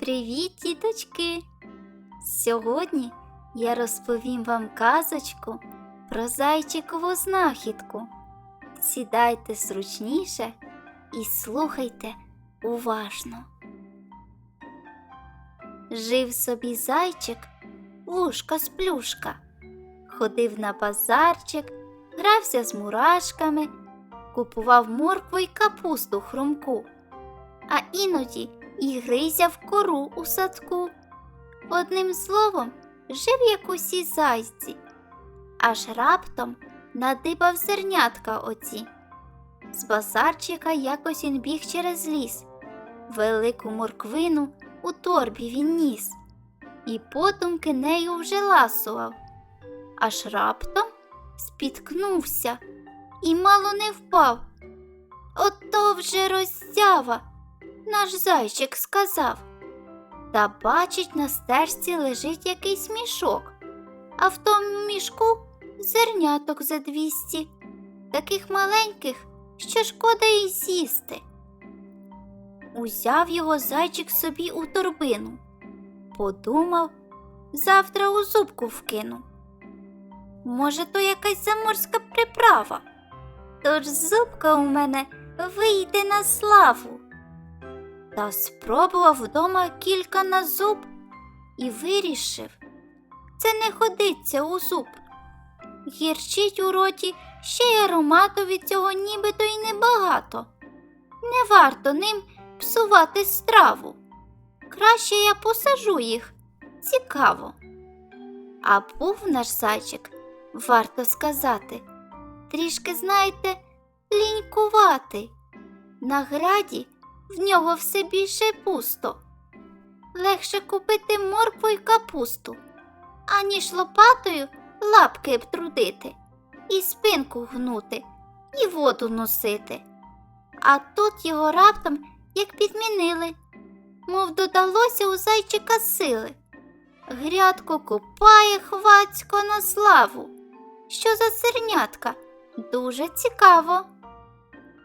Привіт, діточки! Сьогодні я розповім вам казочку про зайчикову знахідку. Сідайте зручніше і слухайте уважно. Жив собі зайчик, лужка з плюшка, ходив на базарчик, грався з мурашками, купував моркву й капусту хрумку, а іноді і гризяв кору у садку. Одним словом, жив як усі зайці, аж раптом надибав зернятка оці. З базарчика якось він біг через ліс, велику морквину у торбі він ніс, і потомки нею вже ласував, аж раптом спіткнувся і мало не впав. Ото вже роззява, наш зайчик сказав. Та бачить, на стежці лежить якийсь мішок, а в тому мішку зерняток за двісті, таких маленьких, що шкода й з'їсти. Узяв його зайчик собі у торбину, подумав, завтра у зубку вкину. Може, то якась заморська приправа, тож зубка у мене вийде на славу. Та спробував вдома кілька на зуб і вирішив, це не ходиться у зуб. Гірчить у роті, ще й аромату від цього нібито й небагато. Не варто ним псувати страву. Краще я посажу їх. Цікаво. А був наш зайчик, варто сказати, трішки, знаєте, лінькуватий. На граді в нього все більше пусто. Легше купити моркву й капусту, аніж лопатою лапки обтрудити, і спинку гнути, і воду носити. А тут його раптом як підмінили, мов додалося у зайчика сили. Грядку купає хвацько на славу. Що за зернятка? Дуже цікаво.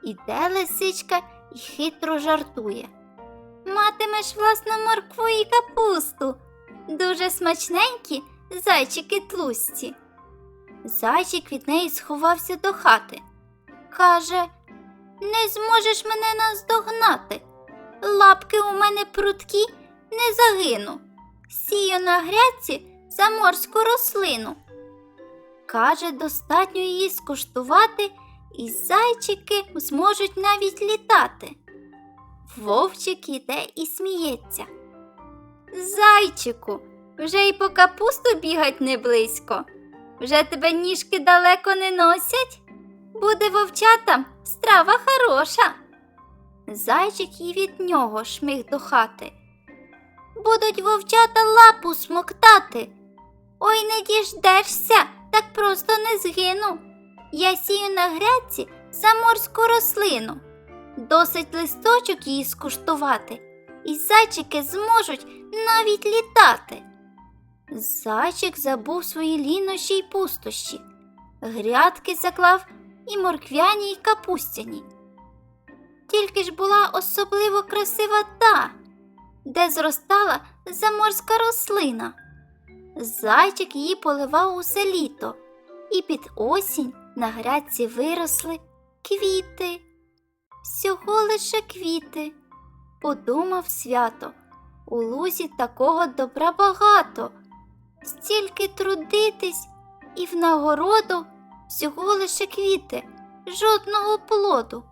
Іде лисичка і хитро жартує. Матимеш власну моркву і капусту. Дуже смачненькі зайчики тлусті. Зайчик від неї сховався до хати. Каже, не зможеш мене наздогнати. Лапки у мене прудкі, не загину. Сію на грядці заморську рослину. Каже, достатньо її скуштувати і зайчики зможуть навіть літати. Вовчик іде і сміється. Зайчику, вже й по капусту бігать не близько. Вже тебе ніжки далеко не носять. Буде вовчатам страва хороша. Зайчик і від нього шмиг до хати. Будуть вовчата лапу смоктати. Ой, не діждешся, так просто не згину. Я сію на грядці заморську рослину. Досить листочок її скуштувати, і зайчики зможуть навіть літати. Зайчик забув свої лінощі й пустощі, грядки заклав і морквяні, й капустяні. Тільки ж була особливо красива та, де зростала заморська рослина. Зайчик її поливав усе літо, і під осінь на грядці виросли квіти. Всього лише квіти, подумав свято. У лузі такого добра багато, стільки трудитись і в нагороду всього лише квіти, жодного плоду.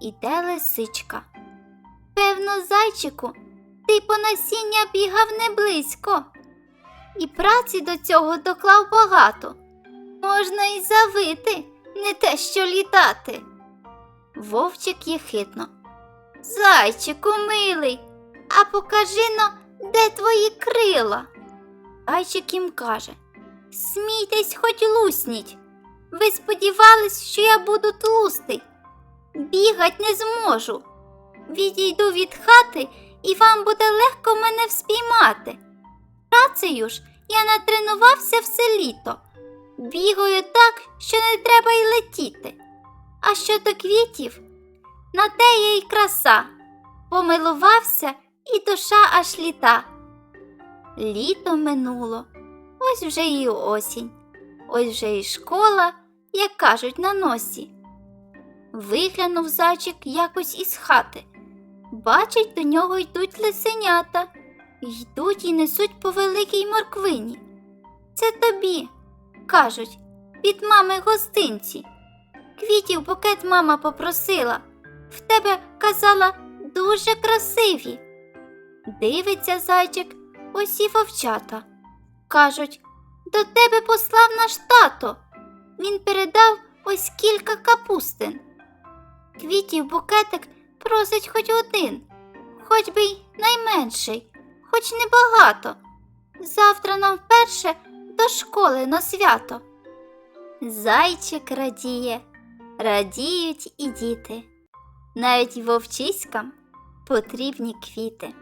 Іде лисичка. Певно, зайчику, ти по насіння бігав не близько, і праці до цього доклав багато. Можна й завити, не те що літати. Вовчик єхидно. Зайчику милий, а покажи но, де твої крила. Зайчик їм каже Смійтесь, хоч лусніть. Ви сподівались, що я буду тлустий. Бігать не зможу. Відійду від хати, і вам буде легко мене вспіймати. Працею ж я натренувався все літо. Бігаю так, що не треба й летіти. А щодо квітів, на те є й краса. Помилувався і душа аж літа. Літо минуло, ось вже і осінь, ось вже і школа, як кажуть, на носі. Виглянув зайчик якось із хати. Бачить, до нього йдуть лисенята, йдуть і несуть по великій морквині. Це тобі, кажуть, від мами гостинці. Квітів букет мама попросила. В тебе казала дуже красиві. Дивиться зайчик, ось і вовчата. Кажуть, до тебе послав наш тато. Він передав ось кілька капустин. Квітів букетик просить хоч один, хоч би й найменший, хоч небагато. Завтра нам вперше до школи на свято. Зайчик радіє, радіють і діти. Навіть вовчиськам потрібні квіти.